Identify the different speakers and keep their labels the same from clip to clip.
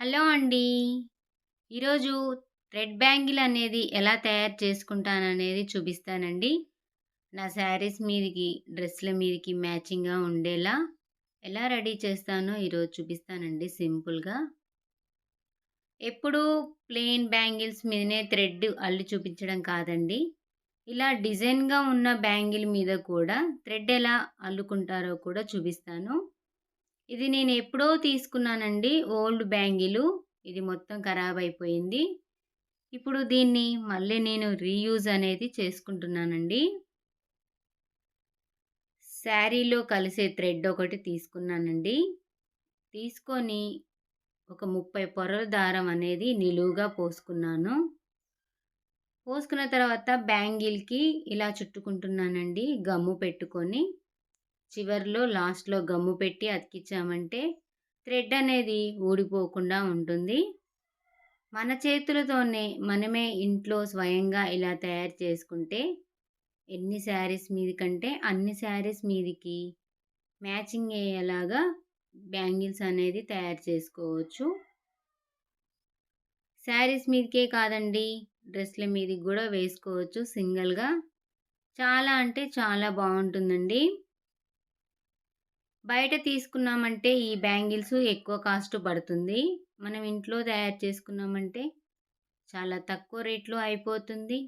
Speaker 1: Hello అండి. ఈరోజు thread bangle అనేది ఎలా తయారు చేసుకుంటాననేది చూపిస్తానండి. నా శారీస్ మీదకి, డ్రెస్‌ల మీదకి మ్యాచింగ్‌గా ఉండేలా ఎలా రెడీ చేస్తానో ఈరోజు చూపిస్తానండి సింపుల్‌గా. ఎప్పుడూ ప్లెయిన్ బ్యాంగిల్స్ మీదనే థ్రెడ్ అల్లి చూపించడం కాదండి. ఇలా డిజైన్‌గా ఉన్న బ్యాంగిల్ మీద కూడా థ్రెడ్ ఎలా అల్లుకుంటారో కూడా చూపిస్తాను. ఇది నేను ఎప్పుడో తీసుకున్నానండి ఓల్డ్ బ్యాంగిలు. ఇది మొత్తం ఖరాబ్ అయిపోయింది. ఇప్పుడు దీన్ని మళ్ళీ నేను రీయూజ్ అనేది చేసుకుంటున్నానండి. శారీలో కలిసే థ్రెడ్ ఒకటి తీసుకున్నానండి. తీసుకొని ఒక 30 పొరల దారం అనేది నిలువుగా పోసుకున్నాను. పోసుకున్న తర్వాత బ్యాంగిల్‌కి ఇలా చుట్టుకుంటున్నానండి గమ్ము పెట్టుకొని. చివర్లో లాస్ట్‌లో గమ్ము పెట్టి అతికించామంటే థ్రెడ్ అనేది ఊడిపోకుండా ఉంటుంది. మన చేతులతోనే మనమే ఇంట్లో స్వయంగా ఇలా తయారు చేసుకుంటే ఎన్ని శారీస్ మీదకంటే అన్ని శారీస్ మీదికి మ్యాచింగ్ అయ్యేలాగా బ్యాంగిల్స్ అనేది తయారు చేసుకోవచ్చు. శారీస్ మీదకే కాదండి డ్రెస్‌ల మీదకి కూడా వేసుకోవచ్చు సింగిల్‌గా. చాలా అంటే చాలా బాగుంటుందండి. బయట తీసుకున్నామంటే ఈ బ్యాంగిల్స్ ఎక్కువ కాస్ట్ పడుతుంది. మనం ఇంట్లో తయారు చేసుకున్నామంటే చాలా తక్కువ రేట్‌లో అయిపోతుంది.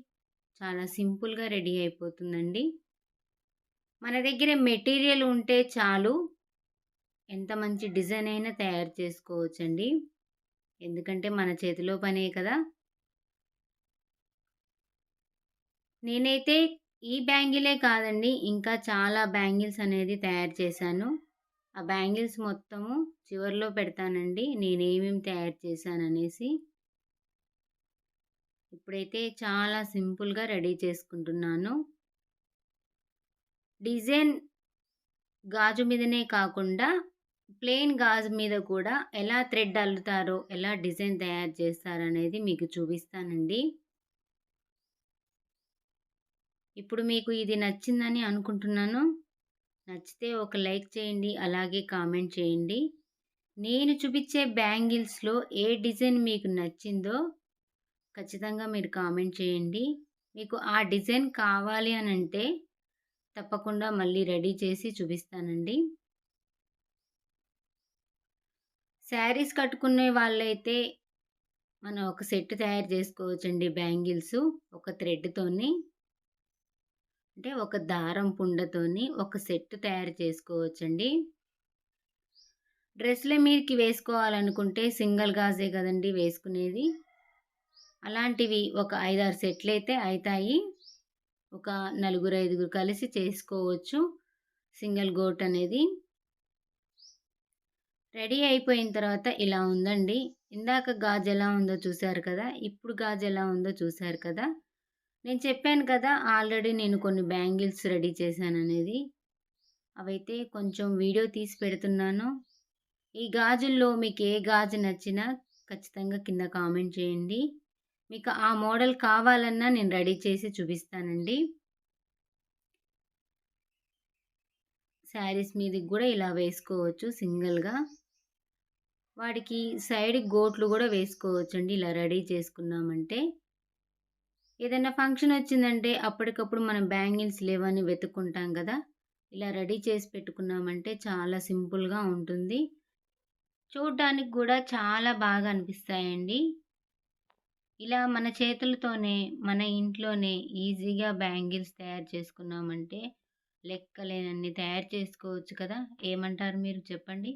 Speaker 1: చాలా సింపుల్‌గా రెడీ అయిపోతుందండి. మన దగ్గర మెటీరియల్ ఉంటే చాలు. ఎంత మంచి డిజైన్ అయినా తయారు చేసుకోవచ్చండి. ఎందుకంటే మన చేతిలో పనే కదా! నేనైతే ఈ బ్యాంగిలే కాదండి ఇంకా చాలా బ్యాంగిల్స్ అనేది తయారు చేశాను. ఆ బ్యాంగిల్స్ మొత్తము చివర్లో పెడతానండి నేనేమేమి తయారు చేశాననేసి. ఇప్పుడైతే చాలా సింపుల్‌గా రెడీ చేసుకుంటున్నాను. డిజైన్ గాజు మీదనే కాకుండా ప్లెయిన్ గాజు మీద కూడా ఎలా థ్రెడ్ అల్లుతారో, ఎలా డిజైన్ తయారు చేస్తారనేది మీకు చూపిస్తానండి. ఇప్పుడు మీకు ఇది నచ్చిందని అనుకుంటున్నాను. నచ్చితే ఒక లైక్ చేయండి. అలాగే కామెంట్ చేయండి. నేను చూపించే బ్యాంగిల్స్‌లో ఏ డిజైన్ మీకు నచ్చిందో ఖచ్చితంగా మీరు కామెంట్ చేయండి. మీకు ఆ డిజైన్ కావాలి అని అంటే తప్పకుండా మళ్ళీ రెడీ చేసి చూపిస్తానండి. శారీస్ కట్టుకునే వాళ్ళైతే మనం ఒక సెట్ తయారు చేసుకోవచ్చండి బ్యాంగిల్స్ ఒక థ్రెడ్‌తోని. అంటే ఒక దారం పుండతోని ఒక సెట్ తయారు చేసుకోవచ్చండి. డ్రెస్లే మీదకి వేసుకోవాలనుకుంటే సింగిల్ గాజే కదండీ వేసుకునేది. అలాంటివి ఒక ఐదారు సెట్లు అయితే అవుతాయి ఒక నలుగురు, ఐదుగురు కలిసి చేసుకోవచ్చు. సింగిల్ గోట్ అనేది. రెడీ అయిపోయిన తర్వాత ఇలా ఉందండి. ఇందాక గాజు ఎలా ఉందో చూసారు కదా! ఇప్పుడు గాజు ఎలా ఉందో చూసారు కదా! నేను చెప్పాను కదా! ఆల్రెడీ నేను కొన్ని బ్యాంగిల్స్ రెడీ చేశాననేది. అవైతే కొంచెం వీడియో తీసి పెడుతున్నాను. ఈ గాజుల్లో మీకు ఏ గాజు నచ్చినా ఖచ్చితంగా కింద కామెంట్ చేయండి. మీకు ఆ మోడల్ కావాలన్నా నేను రెడీ చేసి చూపిస్తానండి. శారీస్ మీదకి కూడా ఇలా వేసుకోవచ్చు సింగిల్‌గా. వాటికి సైడ్ గోట్లు కూడా వేసుకోవచ్చండి ఇలా రెడీ చేసుకున్నామంటే. ఏదైనా ఫంక్షన్ వచ్చిందంటే అప్పటికప్పుడు మనం బ్యాంగిల్స్ లేవని వెతుక్కుంటాం కదా! ఇలా రెడీ చేసి పెట్టుకున్నామంటే చాలా సింపుల్‌గా ఉంటుంది. చూడటానికి కూడా చాలా బాగా అనిపిస్తాయండి. ఇలా మన చేతులతోనే మన ఇంట్లోనే ఈజీగా బ్యాంగిల్స్ తయారు చేసుకున్నామంటే లెక్కలేనన్ని తయారు చేసుకోవచ్చు కదా! ఏమంటారు మీరు చెప్పండి?